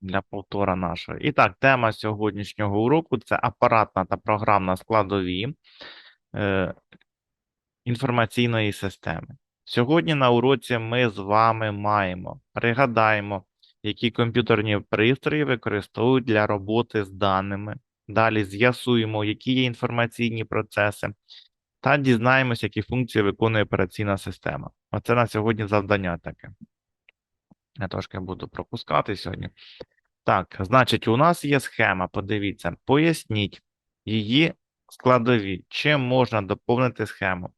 для повтора нашого. І так, тема сьогоднішнього уроку це апаратна та програмна складові е, інформаційної системи. Сьогодні на уроці ми з вами маємо, пригадаємо, які комп'ютерні пристрої використовують для роботи з даними. Далі з'ясуємо, які є інформаційні процеси, та дізнаємося, які функції виконує операційна система. Оце на сьогодні завдання таке. Я трошки буду пропускати сьогодні. Так, значить, у нас є схема. Подивіться, поясніть її складові. Чим можна доповнити схему?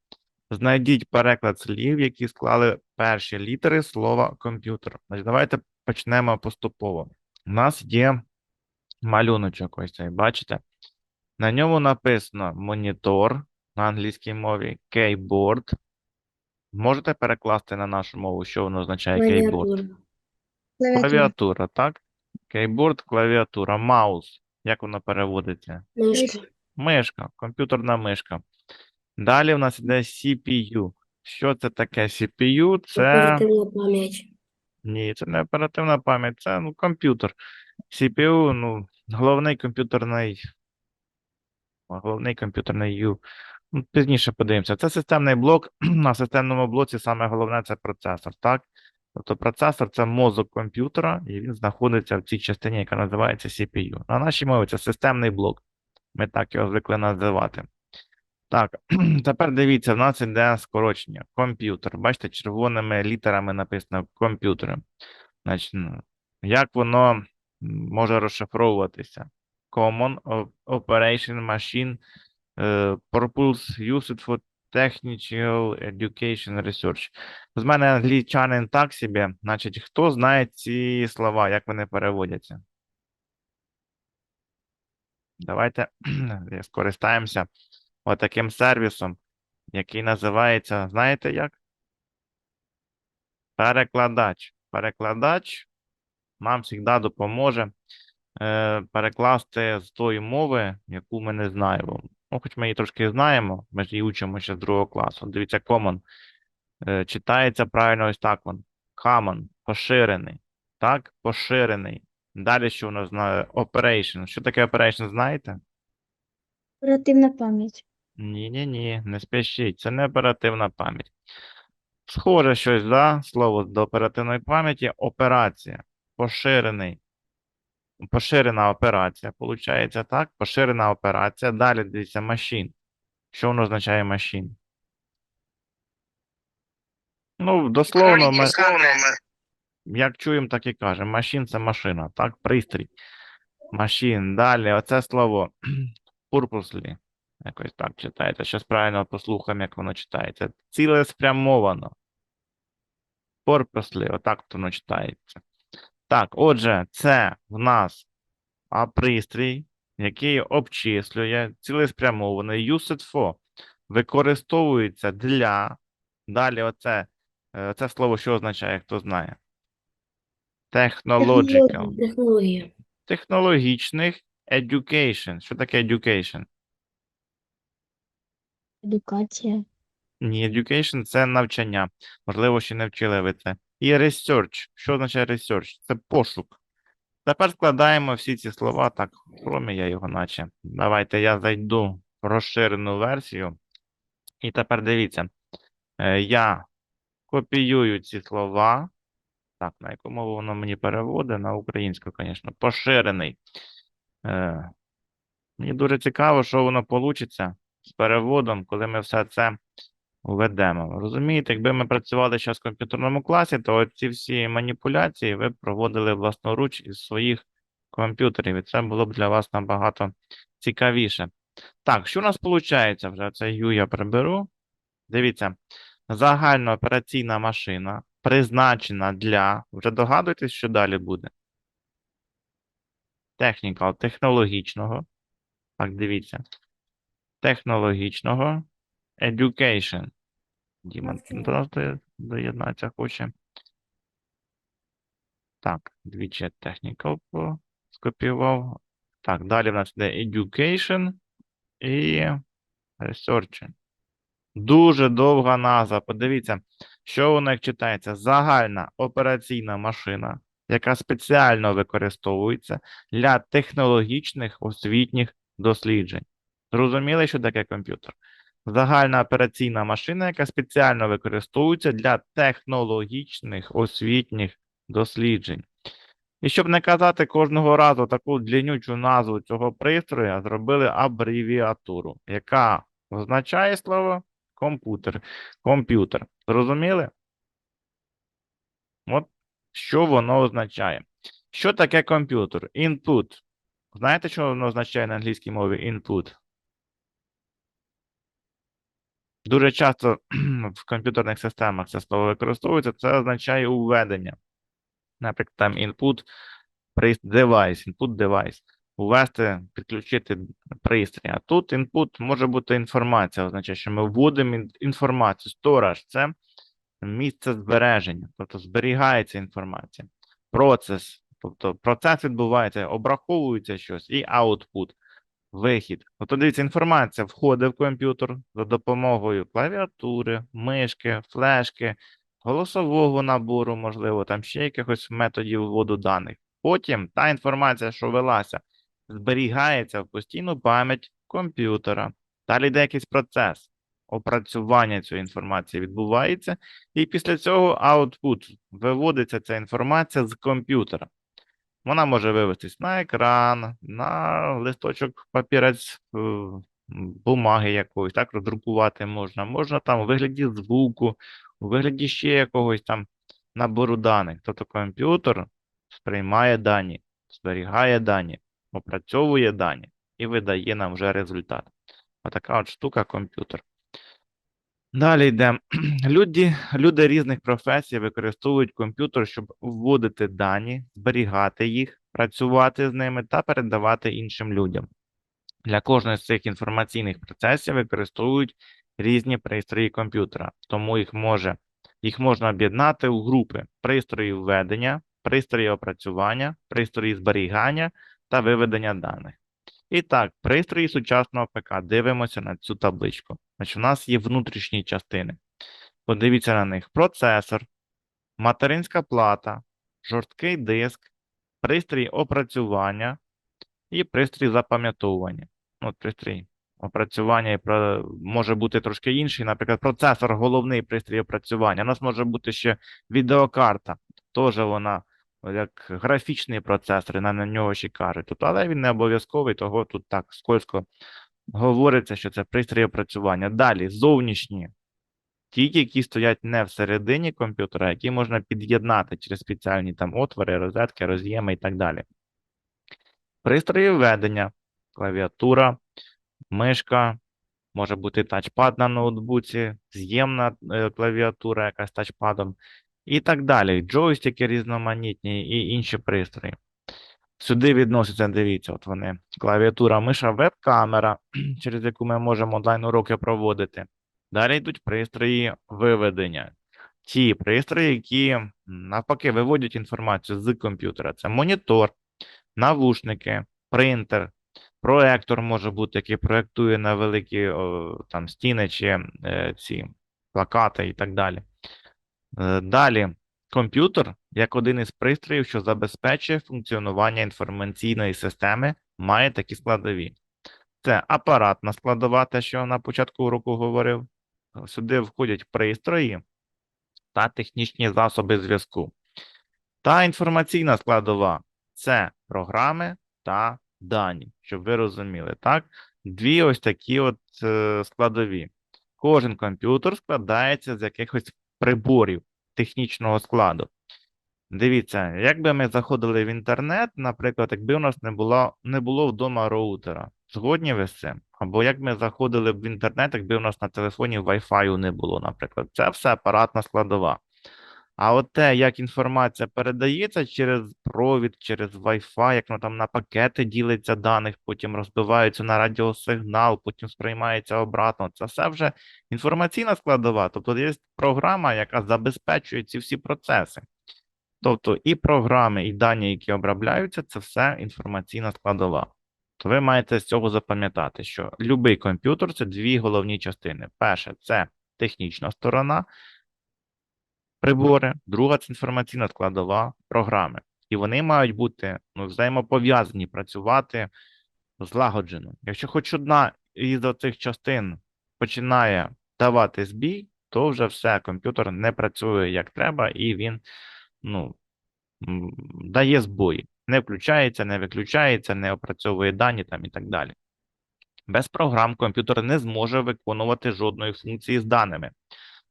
Знайдіть переклад слів, які склали перші літери слова комп'ютер. Значить, давайте почнемо поступово. У нас є малюночок, ось цей, бачите? На ньому написано монітор на англійській мові, кейборд. Можете перекласти на нашу мову, що воно означає кейборд? Клавіатура. Клавіатура, так? Кейборд, клавіатура, маус. Як воно переводиться? Мишка. Мишка, комп'ютерна мишка. Далі в нас йде CPU. Що це таке CPU? Це Оперативна пам'ять. ні, це не оперативна пам'ять, це ну, комп'ютер. CPU, ну, головний комп'ютерний. Головний комп'ютерний ю. Ну, пізніше подивимося. Це системний блок. На системному блоці саме головне це процесор, так? Тобто процесор це мозок комп'ютера, і він знаходиться в цій частині, яка називається CPU. На нашій мові це системний блок. Ми так його звикли називати. Так, тепер дивіться, в нас іде скорочення. Комп'ютер. Бачите, червоними літерами написано комп'ютер. Значить, ну, як воно може розшифровуватися? Common Operation Machine е, Purpose Used for Technical Education Research. З мене англійчанин так собі. Значить, хто знає ці слова, як вони переводяться? Давайте скористаємося отаким сервісом, який називається, знаєте як? Перекладач. Перекладач нам завжди допоможе е, перекласти з тої мови, яку ми не знаємо. Ну, хоч ми її трошки знаємо, ми ж її учимо ще з другого класу. Дивіться, common. Е, читається правильно ось так вон. Common, поширений. Так, поширений. Далі що у нас знає? Operation. Що таке operation, знаєте? Оперативна пам'ять. Ні-ні-ні, не спішіть, це не оперативна пам'ять. Схоже щось, да? Слово до оперативної пам'яті операція. Поширений. Поширена операція, виходить, так? Поширена операція. Далі дивіться, машин. Що воно означає машин? Ну, дословно, ми, як чуємо, так і кажемо. Машин це машина, так? Пристрій. Машин. Далі, оце слово purposely. Якось так читається. Щас правильно послухаємо, як воно читається. Цілеспрямовано. Purposely, отак воно читається. Так, отже, це в нас пристрій, який обчислює цілеспрямований used for. Використовується для. Далі, оце, е, це слово що означає, хто знає? Technological. Технологія. Технологічних education. Що таке education? Едукація. Ні, education – це навчання. Можливо, ще не вчили ви це. І research. Що означає research? Це пошук. Тепер складаємо всі ці слова. Так, хромі я його наче. Давайте я зайду в розширену версію. І тепер дивіться. Е, Я копіюю ці слова. Так, на яку мову воно мені переводить? На українську, звісно. Поширений. Е, Мені дуже цікаво, що воно вийде з переводом, коли ми все це введемо. Розумієте, якби ми працювали зараз в комп'ютерному класі, то ці всі маніпуляції ви проводили власноруч із своїх комп'ютерів, і це було б для вас набагато цікавіше. Так, що у нас виходить вже? Це U я приберу. Дивіться, загальноопераційна машина призначена для. Вже догадуєтесь, що далі буде? Technical, технологічного. Так, дивіться. Технологічного education. Навчання. до нас доєднатися хоче. Так, двічі technical скопіював. Так, далі в нас йде education і research. Дуже довга назва. Подивіться, що воно як читається. Загальна операційна машина яка спеціально використовується для технологічних освітніх досліджень. Зрозуміли, що таке комп'ютер? Загальна операційна машина, яка спеціально використовується для технологічних освітніх досліджень. І щоб не казати кожного разу таку длиннючу назву цього пристрою, зробили абревіатуру, яка означає слово комп'ютер. Комп'ютер. Зрозуміли? От що воно означає. Що таке комп'ютер? Input. Знаєте, що воно означає на англійській мові input? Дуже часто в комп'ютерних системах це слово використовується, це означає введення. Наприклад, там input девайс, input device. Ввести, підключити пристрій. А тут input може бути інформація, означає, що ми вводимо інформацію. Storage – це місце збереження, тобто зберігається інформація. Процес, тобто процес відбувається, обраховується щось, і output вихід. Тобто, дивіться, інформація входить в комп'ютер за допомогою клавіатури, мишки, флешки, голосового набору, можливо, там ще якихось методів вводу даних. Потім та інформація, що велася, зберігається в постійну пам'ять комп'ютера. Далі йде якийсь процес. Опрацювання цієї інформації відбувається, і після цього output виводиться ця інформація з комп'ютера. Вона може вивестись на екран, на листочок папірець е, бумаги якоїсь, так роздрукувати можна. Можна там у вигляді звуку, у вигляді ще якогось там набору даних. Тобто комп'ютер сприймає дані, зберігає дані, опрацьовує дані і видає нам вже результат. Отака от штука комп'ютер. Далі йде. Люди, люди різних професій використовують комп'ютер, щоб вводити дані, зберігати їх, працювати з ними та передавати іншим людям. Для кожного з цих інформаційних процесів використовують різні пристрої комп'ютера, тому їх може, їх можна об'єднати у групи пристрої введення, пристрої опрацювання, пристрої зберігання та виведення даних. І так, пристрої сучасного ПК. Дивимося на цю табличку. Значить, у нас є внутрішні частини. Подивіться на них: процесор, материнська плата, жорсткий диск, пристрій опрацювання і пристрій запам'ятовування. Ну, От пристрій опрацювання може бути трошки інший. Наприклад, процесор головний пристрій опрацювання. У нас може бути ще відеокарта. Теж вона як графічний процесор, на на нього ще кажуть. Тут, але він не обов'язковий, того тут так скользко говориться, що це пристрій опрацювання. Далі, зовнішні. Ті, які стоять не всередині комп'ютера, які можна під'єднати через спеціальні там отвори, розетки, роз'єми і так далі. Пристрої введення, клавіатура, мишка, може бути тачпад на ноутбуці, з'ємна е, клавіатура якась тачпадом і так далі. Джойстики різноманітні і інші пристрої. Сюди відносяться, дивіться, от вони. Клавіатура, миша, веб-камера, через яку ми можемо онлайн-уроки проводити. Далі йдуть пристрої виведення. Ті пристрої, які навпаки виводять інформацію з комп'ютера. Це монітор, навушники, принтер, проектор може бути, який проектує на великі о, там, стіни чи е, ці плакати і так далі. Е, Далі, комп'ютер, як один із пристроїв, що забезпечує функціонування інформаційної системи, має такі складові. Це апаратна складова, те, що я на початку уроку говорив. Сюди входять пристрої та технічні засоби зв'язку. Та інформаційна складова це програми та дані, щоб ви розуміли, так? Дві ось такі от е, складові. Кожен комп'ютер складається з якихось приборів технічного складу. Дивіться, якби ми заходили в інтернет, наприклад, якби у нас не було, не було вдома роутера. Згодні ви з цим? Або як ми заходили в інтернет, якби у нас на телефоні Wi-Fi не було, наприклад. Це все апаратна складова. А от те, як інформація передається через провід, через Wi-Fi, як воно там на пакети ділиться даних, потім розбиваються на радіосигнал, потім сприймається обратно. Це все вже інформаційна складова. Тобто є програма, яка забезпечує ці всі процеси. Тобто і програми, і дані, які обробляються, це все інформаційна складова. То ви маєте з цього запам'ятати, що будь-який комп'ютер це дві головні частини. Перше це технічна сторона, прибори, друга це інформаційна складова програми. І вони мають бути ну, взаємопов'язані, працювати злагоджено. Якщо хоч одна із цих частин починає давати збій, то вже все, комп'ютер не працює як треба, і він ну, дає збої. Не включається, не виключається, не опрацьовує дані там і так далі. Без програм комп'ютер не зможе виконувати жодної функції з даними,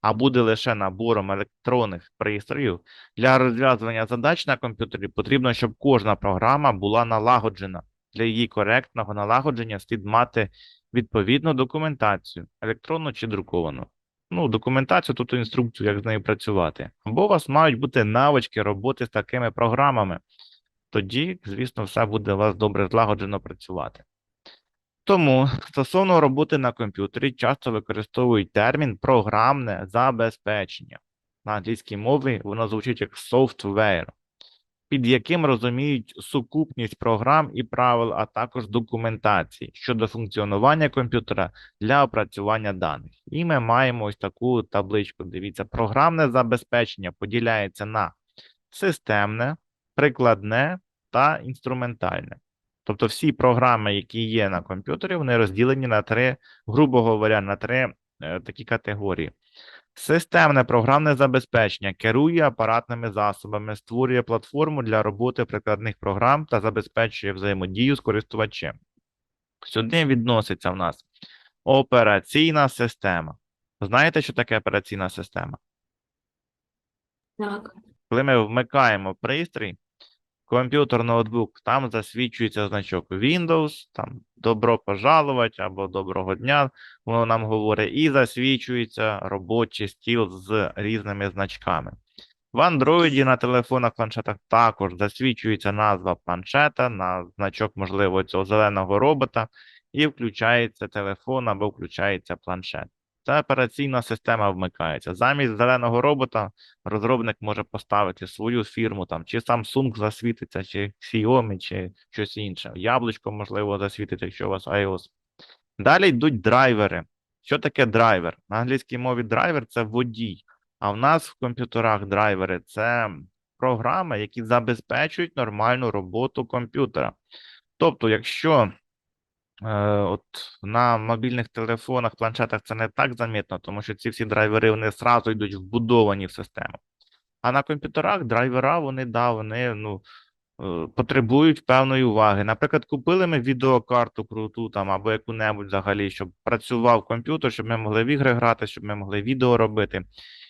а буде лише набором електронних пристроїв. Для розв'язування задач на комп'ютері потрібно, щоб кожна програма була налагоджена. Для її коректного налагодження слід мати відповідну документацію, електронну чи друковану. Ну, документацію, тобто інструкцію, як з нею працювати. Або у вас мають бути навички роботи з такими програмами. Тоді, звісно, все буде у вас добре злагоджено працювати. Тому стосовно роботи на комп'ютері часто використовують термін програмне забезпечення. На англійській мові воно звучить як software, під яким розуміють сукупність програм і правил, а також документації щодо функціонування комп'ютера для опрацювання даних. І ми маємо ось таку табличку. Дивіться, програмне забезпечення поділяється на системне, прикладне та інструментальне. Тобто всі програми, які є на комп'ютері, вони розділені на три, грубо говоря, на три е, такі категорії. Системне програмне забезпечення керує апаратними засобами, створює платформу для роботи прикладних програм та забезпечує взаємодію з користувачем. Сюди відноситься в нас операційна система. Знаєте, що таке операційна система? Так. Коли ми вмикаємо пристрій, комп'ютер, ноутбук, там засвідчується значок Windows, там добро пожаловать або доброго дня, воно нам говорить, і засвідчується робочий стіл з різними значками. В Android на телефонах, планшетах також засвідчується назва планшета на значок, можливо, цього зеленого робота, і включається телефон або включається планшет. Ця операційна система вмикається. Замість зеленого робота розробник може поставити свою фірму, там, чи Samsung засвітиться, чи Xiaomi, чи щось інше. Яблучко, можливо, засвітить, якщо у вас iOS. Далі йдуть драйвери. Що таке драйвер? На англійській мові драйвер це водій, а в нас в комп'ютерах драйвери це програми, які забезпечують нормальну роботу комп'ютера. Тобто, якщо От на мобільних телефонах, планшетах це не так замітно, тому що ці всі драйвери вони зразу йдуть вбудовані в систему. А на комп'ютерах драйвера вони да, вони ну, е, потребують певної уваги. Наприклад, купили ми відеокарту круту там або яку-небудь взагалі, щоб працював комп'ютер, щоб ми могли в ігри грати, щоб ми могли відео робити.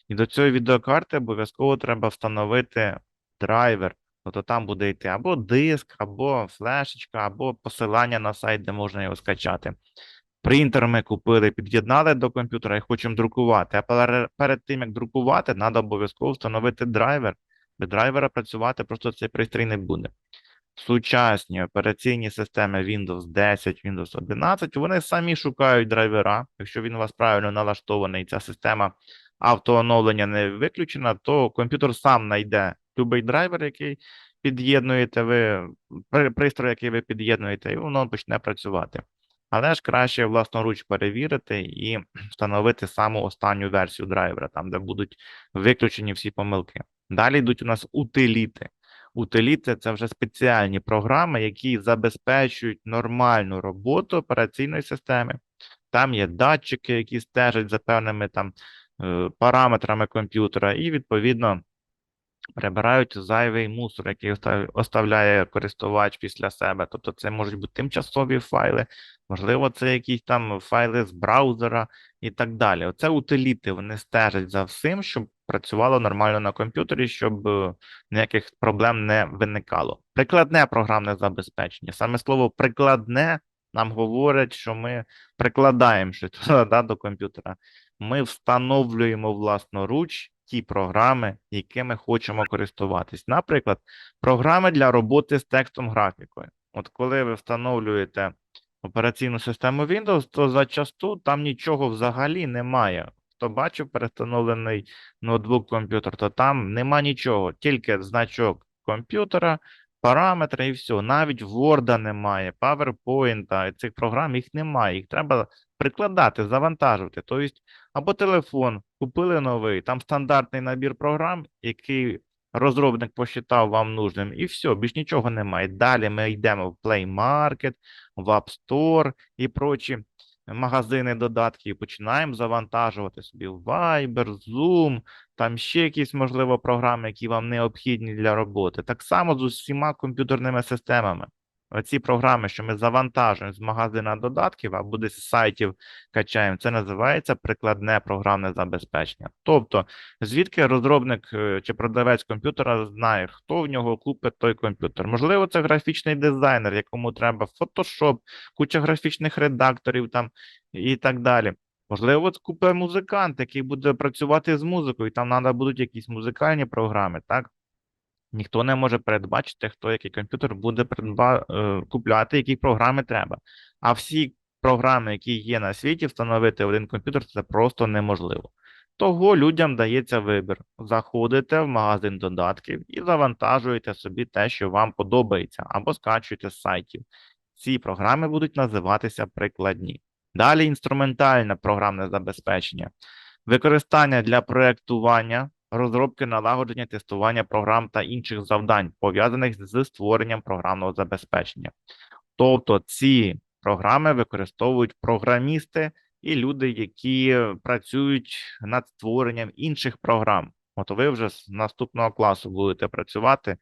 І до цієї відеокарти обов'язково треба встановити драйвер. Тобто там буде йти або диск, або флешечка, або посилання на сайт, де можна його скачати. Принтер ми купили, під'єднали до комп'ютера і хочемо друкувати. А перед тим, як друкувати, треба обов'язково встановити драйвер. Без драйвера працювати просто цей пристрій не буде. Сучасні операційні системи Windows 10, Windows 11, вони самі шукають драйвера. Якщо він у вас правильно налаштований, ця система автооновлення не виключена, то комп'ютер сам знайде любий драйвер, який під'єднуєте ви, при- пристрій, який ви під'єднуєте, і воно почне працювати. Але ж краще власноруч перевірити і встановити саму останню версію драйвера, там, де будуть виключені всі помилки. Далі йдуть у нас утиліти. Утиліти це вже спеціальні програми, які забезпечують нормальну роботу операційної системи. Там є датчики, які стежать за певними там е, параметрами комп'ютера, і відповідно прибирають зайвий мусор, який оставляє користувач після себе. Тобто це можуть бути тимчасові файли, можливо, це якісь там файли з браузера і так далі. Оце утиліти, вони стежать за всім, щоб працювало нормально на комп'ютері, щоб е, ніяких проблем не виникало. Прикладне програмне забезпечення. Саме слово прикладне нам говорить, що ми прикладаємо щось да, до комп'ютера. Ми встановлюємо власноруч ті програми, якими хочемо користуватись. Наприклад, програми для роботи з текстом графікою. От коли ви встановлюєте операційну систему Windows, то зачасту там нічого взагалі немає. Хто бачив перестановлений ноутбук комп'ютер, то там нема нічого, тільки значок комп'ютера, параметри і все. Навіть Word немає, PowerPoint, цих програм їх немає. Їх треба прикладати, завантажувати. Тобто, або телефон, купили новий, там стандартний набір програм, який розробник посчитав вам нужним, і все, більш нічого немає. Далі ми йдемо в Play Market, в App Store і прочі магазини додатків, починаємо завантажувати собі Viber, Zoom, там ще якісь, можливо, програми, які вам необхідні для роботи. Так само з усіма комп'ютерними системами. Оці програми, що ми завантажуємо з магазина додатків або десь з сайтів качаємо, це називається прикладне програмне забезпечення. Тобто, звідки розробник е, чи продавець комп'ютера знає, хто в нього купить той комп'ютер. Можливо, це графічний дизайнер, якому треба Photoshop, куча графічних редакторів там і так далі. Можливо, купить музикант, який буде працювати з музикою, там треба будуть якісь музикальні програми, так? Ніхто не може передбачити, хто який комп'ютер буде придба... е, купляти, які програми треба. А всі програми, які є на світі, встановити один комп'ютер це просто неможливо. Того людям дається вибір. Заходите в магазин додатків і завантажуєте собі те, що вам подобається, або скачуєте з сайтів. Ці програми будуть називатися прикладні. Далі інструментальне програмне забезпечення. Використання для проєктування, розробки, налагодження, тестування програм та інших завдань, пов'язаних з створенням програмного забезпечення. Тобто ці програми використовують програмісти і люди, які працюють над створенням інших програм. От ви вже з наступного класу будете працювати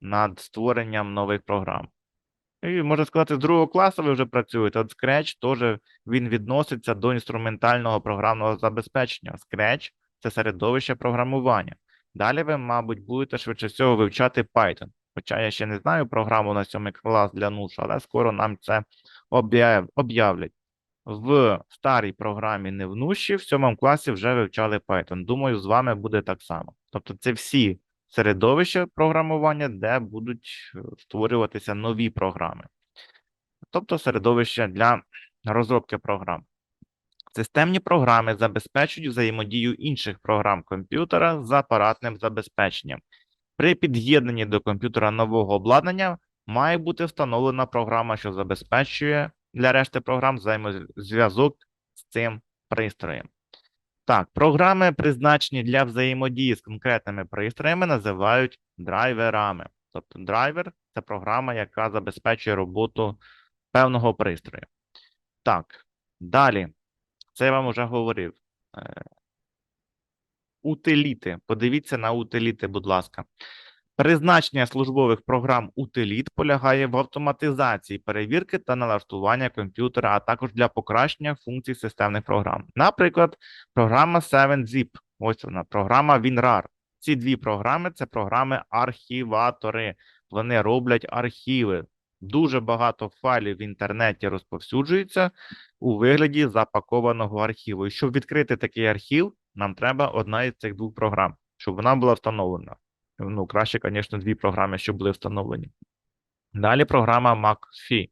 над створенням нових програм. І можна сказати, з другого класу ви вже працюєте. От Scratch теж він відноситься до інструментального програмного забезпечення. Scratch – це середовище програмування. Далі ви, мабуть, будете швидше всього вивчати Python. Хоча я ще не знаю програму на сьомий клас для НУШ, але скоро нам це об'являть. В старій програмі не в нуші, в сьомому класі вже вивчали Python. Думаю, з вами буде так само. Тобто це всі середовища програмування, де будуть е, створюватися нові програми. Тобто середовище для розробки програм. Системні програми забезпечують взаємодію інших програм комп'ютера з апаратним забезпеченням. При під'єднанні до комп'ютера нового обладнання має бути встановлена програма, що забезпечує для решти програм взаємозв'язок з цим пристроєм. Так, програми, призначені для взаємодії з конкретними пристроями, називають драйверами. Тобто драйвер це програма, яка забезпечує роботу певного пристрою. Так, далі. Це я вам вже говорив. Е, Утиліти. Подивіться на утиліти, будь ласка. Призначення службових програм утиліт полягає в автоматизації перевірки та налаштування комп'ютера, а також для покращення функцій системних програм. Наприклад, програма 7-Zip. Ось вона, програма WinRAR. Ці дві програми це програми-архіватори. Вони роблять архіви. Дуже багато файлів в інтернеті розповсюджується у вигляді запакованого архіву. І щоб відкрити такий архів, нам треба одна із цих двох програм, щоб вона була встановлена. Ну, краще, звісно, дві програми, щоб були встановлені. Далі програма McAfee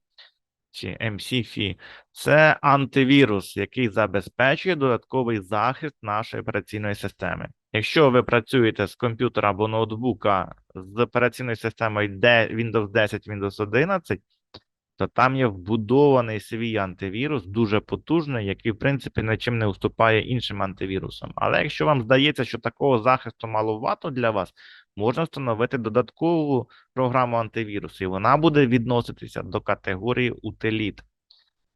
чи MCFE. Це антивірус, який забезпечує додатковий захист нашої операційної системи. Якщо ви працюєте з комп'ютера або ноутбука з операційною системою Windows 10, Windows 11, то там є вбудований свій антивірус, дуже потужний, який, в принципі, нічим не уступає іншим антивірусам. Але якщо вам здається, що такого захисту маловато для вас, можна встановити додаткову програму антивірусу, і вона буде відноситися до категорії утиліт.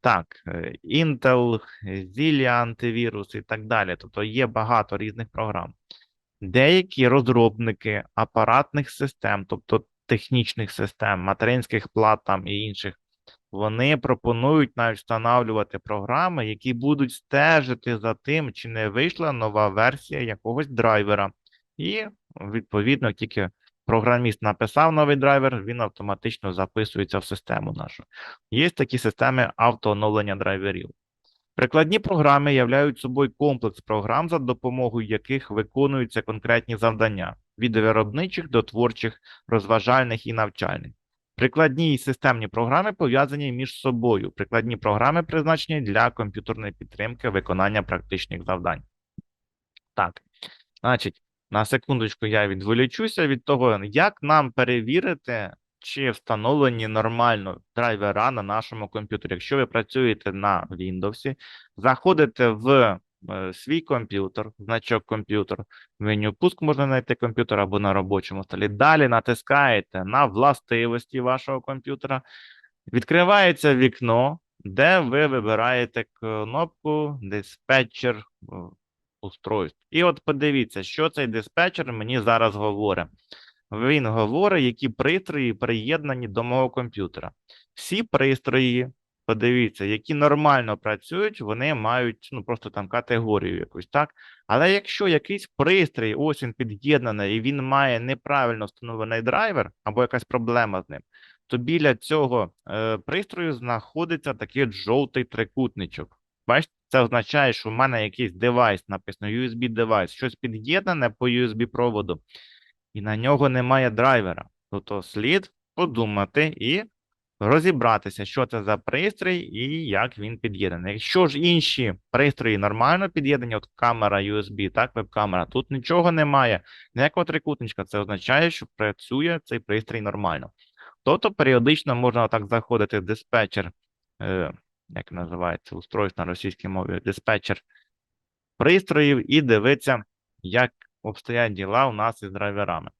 Так, е, Intel, Zillia антивірус і так далі. Тобто є багато різних програм. Деякі розробники апаратних систем, тобто технічних систем, материнських плат там і інших, вони пропонують навіть встановлювати програми, які будуть стежити за тим, чи не вийшла нова версія якогось драйвера. І, відповідно, тільки програміст написав новий драйвер, він автоматично записується в систему нашу. Є такі системи автооновлення драйверів. Прикладні програми являють собою комплекс програм, за допомогою яких виконуються конкретні завдання від виробничих до творчих, розважальних і навчальних. Прикладні і системні програми пов'язані між собою. Прикладні програми призначені для комп'ютерної підтримки виконання практичних завдань. Так, значить, на секундочку я відволічуся від того, як нам перевірити, чи встановлені нормально драйвера на нашому комп'ютері. Якщо ви працюєте на Windows, заходите в е, свій комп'ютер, значок комп'ютер, меню пуск можна знайти комп'ютер або на робочому столі. Далі натискаєте на властивості вашого комп'ютера, відкривається вікно, де ви вибираєте кнопку диспетчер е, устройств. І от подивіться, що цей диспетчер мені зараз говорить. Він говорить, які пристрої приєднані до мого комп'ютера. Всі пристрої, подивіться, які нормально працюють, вони мають ну, просто там категорію якусь, так? Але якщо якийсь пристрій, ось він під'єднаний, і він має неправильно встановлений драйвер або якась проблема з ним, то біля цього е, пристрою знаходиться такий жовтий трикутничок. Бачите, це означає, що в мене якийсь девайс, написано USB девайс, щось під'єднане по USB проводу, і на нього немає драйвера. Тобто слід подумати і розібратися, що це за пристрій і як він під'єднаний. Якщо ж інші пристрої нормально під'єднані, от камера USB, так, веб-камера, тут нічого немає, ніякого трикутничка, це означає, що працює цей пристрій нормально. Тобто періодично можна так заходити в диспетчер, е, як називається устройство на російській мові, диспетчер пристроїв і дивитися, як обстоять діла у нас із драйверами.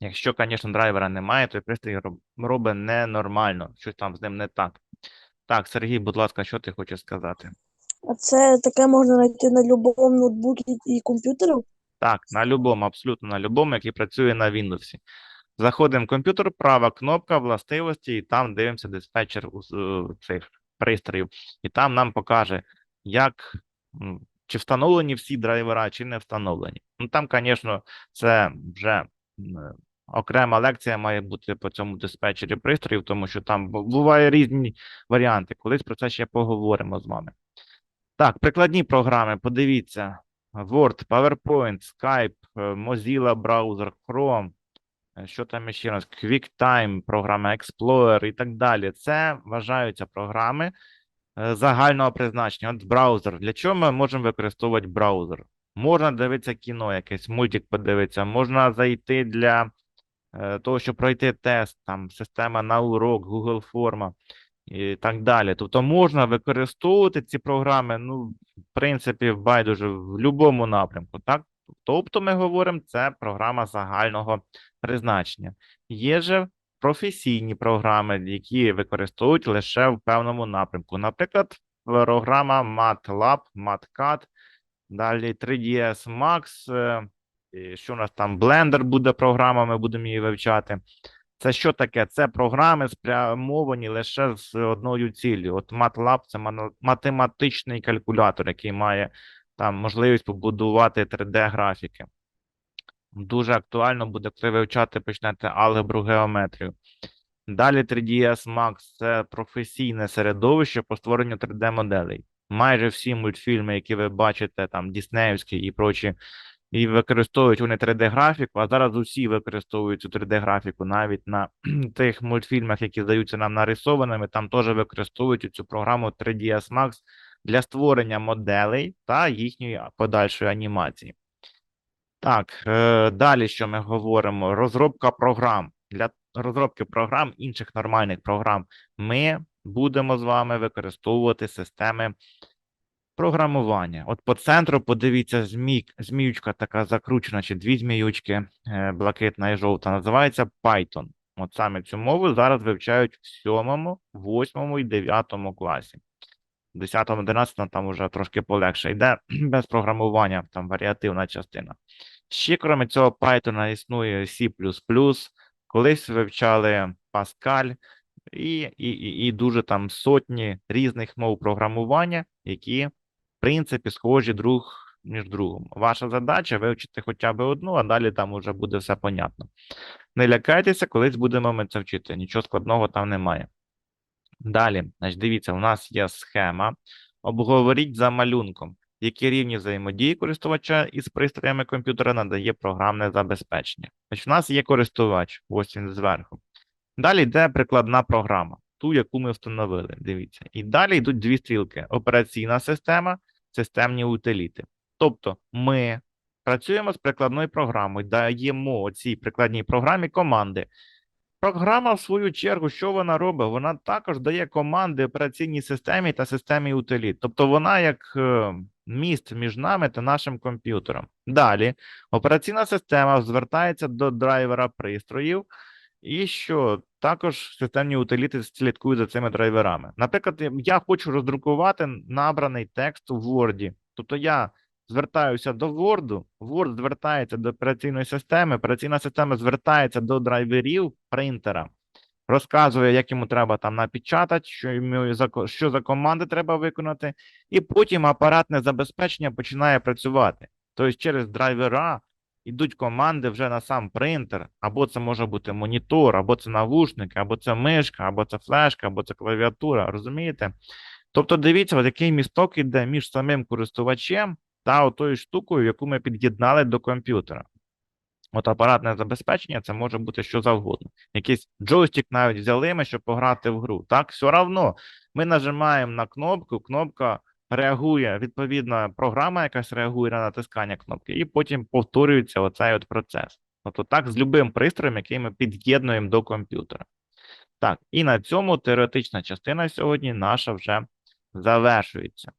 Якщо, звісно, драйвера немає, то пристрій робить ненормально, щось там з ним не так. Так, Сергій, будь ласка, що ти хочеш сказати? А це таке можна знайти на будь-якому ноутбуці і комп'ютері? Так, на любому, абсолютно на любому, який працює на Windows. Заходимо в комп'ютер, права кнопка, властивості, і там дивимося диспетчер е, цих пристроїв. І там нам покаже, як чи встановлені всі драйвера, чи не встановлені. Ну там, звісно, це вже окрема лекція має бути по цьому диспетчері пристроїв, тому що там бу- буває різні варіанти. Колись про це ще поговоримо з вами. Так, прикладні програми, подивіться. Word, PowerPoint, Skype, е, Mozilla Browser, Chrome, що там ще раз, QuickTime, програма Explorer і так далі. Це вважаються програми е, загального призначення. От браузер. Для чого ми можемо використовувати браузер? Можна дивитися кіно, якийсь мультик подивитися, можна зайти для е, того, щоб пройти тест, там система на урок, Google форма і так далі. Тобто можна використовувати ці програми, ну, в принципі, байдуже в будь-якому напрямку, так? Тобто ми говоримо, це програма загального призначення. Є же професійні програми, які використовують лише в певному напрямку. Наприклад, програма MATLAB, MATCAD, далі 3ds Max, е, що у нас там Blender буде програма, ми будемо її вивчати. Це що таке? Це програми спрямовані лише з одною ціллю. От MATLAB – це математичний калькулятор, який має там можливість побудувати 3D-графіки. Дуже актуально буде, коли вивчати почнете алгебру геометрію. Далі 3ds Max – це професійне середовище по створенню 3D-моделей. Майже всі мультфільми, які ви бачите, там Діснеївські і прочі, і використовують вони 3D-графіку, а зараз усі використовують цю 3D-графіку навіть на тих мультфільмах, які здаються нам нарисованими, там теж використовують цю програму 3ds Max для створення моделей та їхньої подальшої анімації. Так, е, далі що ми говоримо? Розробка програм. Для розробки програм, інших нормальних програм, ми будемо з вами використовувати системи програмування. От по центру подивіться, змій, зміючка така закручена, чи дві зміючки, е, блакитна і жовта, називається Python. От саме цю мову зараз вивчають в 7, 8 і 9 класі. В 10, 11 там вже трошки полегше. Йде без програмування, там варіативна частина. Ще, крім цього, Python існує C++, колись вивчали Pascal і, і, і, і дуже там сотні різних мов програмування, які, в принципі, схожі друг між другом. Ваша задача вивчити хоча б одну, а далі там уже буде все понятно. Не лякайтеся, колись будемо ми це вчити. Нічого складного там немає. Далі, значить, дивіться, у нас є схема. Обговоріть за малюнком, які рівні взаємодії користувача із пристроями комп'ютера надає програмне забезпечення. Значить, у нас є користувач, ось він зверху. Далі йде прикладна програма, ту, яку ми встановили. Дивіться. І далі йдуть дві стрілки: операційна система, системні утиліти. Тобто ми працюємо з прикладною програмою, даємо цій прикладній програмі команди. Програма, в свою чергу, що вона робить? Вона також дає команди операційній системі та системі утиліт. Тобто вона як е, міст між нами та нашим комп'ютером. Далі операційна система звертається до драйвера пристроїв, і що також системні утиліти слідкують за цими драйверами. Наприклад, я- хочу роздрукувати набраний текст у Word. Тобто я звертаюся до Word, Word звертається до операційної системи, операційна система звертається до драйверів принтера, розказує, як йому треба там напечатати, що за що за команди треба виконати, і потім апаратне забезпечення починає працювати. Тобто через драйвера йдуть команди вже на сам принтер, або це може бути монітор, або це навушники, або це мишка, або це флешка, або це клавіатура. Розумієте? Тобто, дивіться, от який місток іде між самим користувачем та отою штукою, яку ми під'єднали до комп'ютера. От апаратне забезпечення це може бути що завгодно. Якийсь джойстик навіть взяли ми, щоб пограти в гру. Так, все одно ми нажимаємо на кнопку, кнопка реагує, відповідно, програма якась реагує на натискання кнопки, і потім повторюється оцей от процес. Тобто так з любим пристроєм, який ми під'єднуємо до комп'ютера. Так, і на цьому теоретична частина сьогодні наша вже завершується.